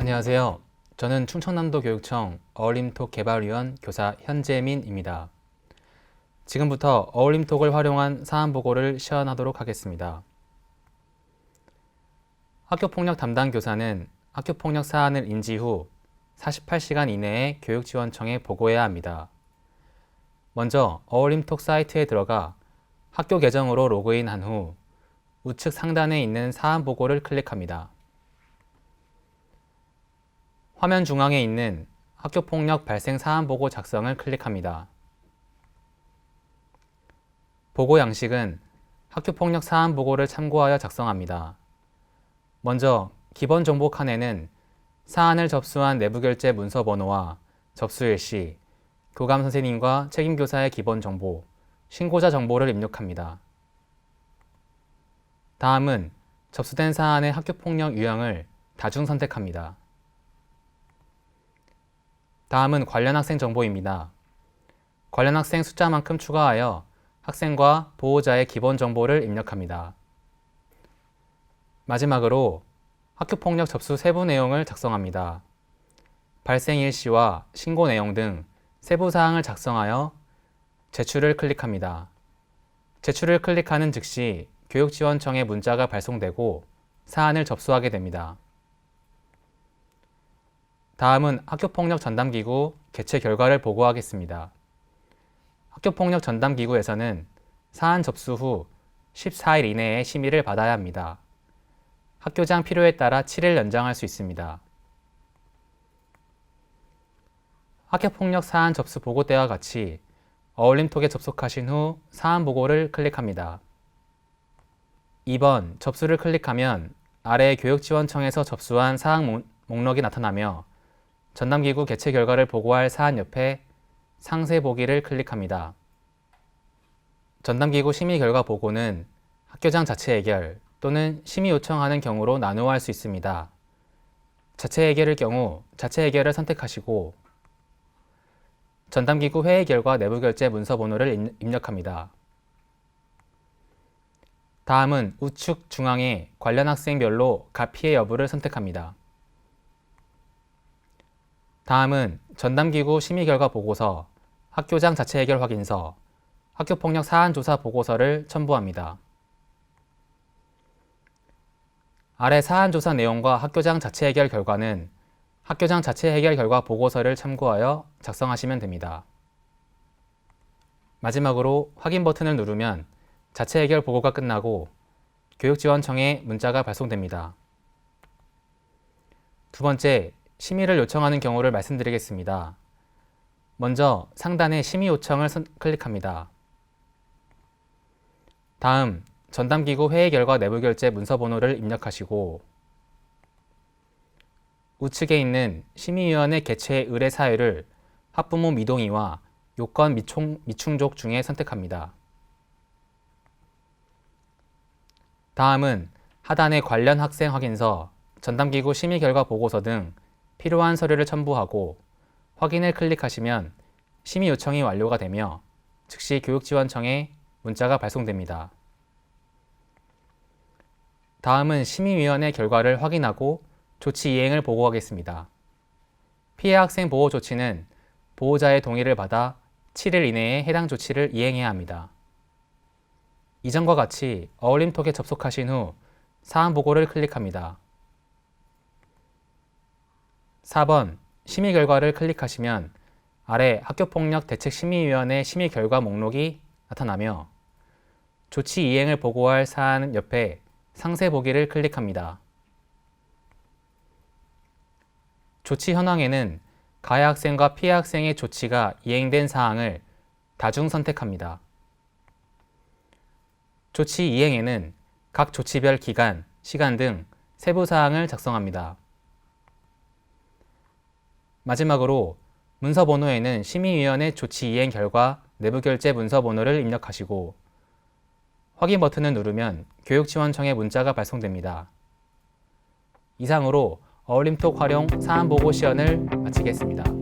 안녕하세요. 저는 충청남도 교육청 어울림톡 개발위원 교사 현재민입니다. 지금부터 어울림톡을 활용한 사안 보고를 시연하도록 하겠습니다. 학교폭력 담당 교사는 학교폭력 사안을 인지 후 48시간 이내에 교육지원청에 보고해야 합니다. 먼저 어울림톡 사이트에 들어가 학교 계정으로 로그인한 후 우측 상단에 있는 사안 보고를 클릭합니다. 화면 중앙에 있는 학교폭력 발생 사안 보고 작성을 클릭합니다. 보고 양식은 학교폭력 사안 보고를 참고하여 작성합니다. 먼저 기본 정보 칸에는 사안을 접수한 내부결제 문서 번호와 접수일 시, 교감 선생님과 책임교사의 기본 정보, 신고자 정보를 입력합니다. 다음은 접수된 사안의 학교폭력 유형을 다중 선택합니다. 다음은 관련 학생 정보입니다. 관련 학생 숫자만큼 추가하여 학생과 보호자의 기본 정보를 입력합니다. 마지막으로 학교 폭력 접수 세부 내용을 작성합니다. 발생 일시와 신고 내용 등 세부 사항을 작성하여 제출을 클릭합니다. 제출을 클릭하는 즉시 교육지원청에 문자가 발송되고 사안을 접수하게 됩니다. 다음은 학교폭력 전담기구 개최 결과를 보고하겠습니다. 학교폭력 전담기구에서는 사안 접수 후 14일 이내에 심의를 받아야 합니다. 학교장 필요에 따라 7일 연장할 수 있습니다. 학교폭력 사안 접수 보고 때와 같이 어울림톡에 접속하신 후 사안 보고를 클릭합니다. 2번 접수를 클릭하면 아래 교육지원청에서 접수한 사항 목록이 나타나며 전담기구 개최 결과를 보고할 사안 옆에 상세 보기를 클릭합니다. 전담기구 심의 결과 보고는 학교장 자체 해결 또는 심의 요청하는 경우로 나누어 할 수 있습니다. 자체 해결일 경우 자체 해결을 선택하시고 전담기구 회의 결과 내부 결제 문서 번호를 입력합니다. 다음은 우측 중앙에 관련 학생별로 가피의 여부를 선택합니다. 다음은 전담기구 심의 결과 보고서, 학교장 자체 해결 확인서, 학교폭력 사안 조사 보고서를 첨부합니다. 아래 사안 조사 내용과 학교장 자체 해결 결과는 학교장 자체 해결 결과 보고서를 참고하여 작성하시면 됩니다. 마지막으로 확인 버튼을 누르면 자체 해결 보고가 끝나고 교육지원청에 문자가 발송됩니다. 두 번째, 심의를 요청하는 경우를 말씀드리겠습니다. 먼저 상단에 심의 요청을 클릭합니다. 다음 전담기구 회의 결과 내부 결제 문서 번호를 입력하시고 우측에 있는 심의위원회 개최 의뢰 사유를 학부모 미동의와 요건 미충, 미충족 중에 선택합니다. 다음은 하단의 관련 학생 확인서, 전담기구 심의 결과 보고서 등 필요한 서류를 첨부하고 확인을 클릭하시면 심의 요청이 완료가 되며 즉시 교육지원청에 문자가 발송됩니다. 다음은 심의위원회 결과를 확인하고 조치 이행을 보고하겠습니다. 피해 학생 보호 조치는 보호자의 동의를 받아 7일 이내에 해당 조치를 이행해야 합니다. 이전과 같이 어울림톡에 접속하신 후 사안 보고를 클릭합니다. 4번 심의 결과를 클릭하시면 아래 학교폭력 대책심의위원회 심의 결과 목록이 나타나며 조치 이행을 보고할 사안 옆에 상세 보기를 클릭합니다. 조치 현황에는 가해 학생과 피해 학생의 조치가 이행된 사항을 다중 선택합니다. 조치 이행에는 각 조치별 기간, 시간 등 세부 사항을 작성합니다. 마지막으로 문서 번호에는 심의위원회 조치 이행 결과 내부 결제 문서 번호를 입력하시고 확인 버튼을 누르면 교육지원청에 문자가 발송됩니다. 이상으로 어울림톡 활용 사안 보고 시연을 마치겠습니다.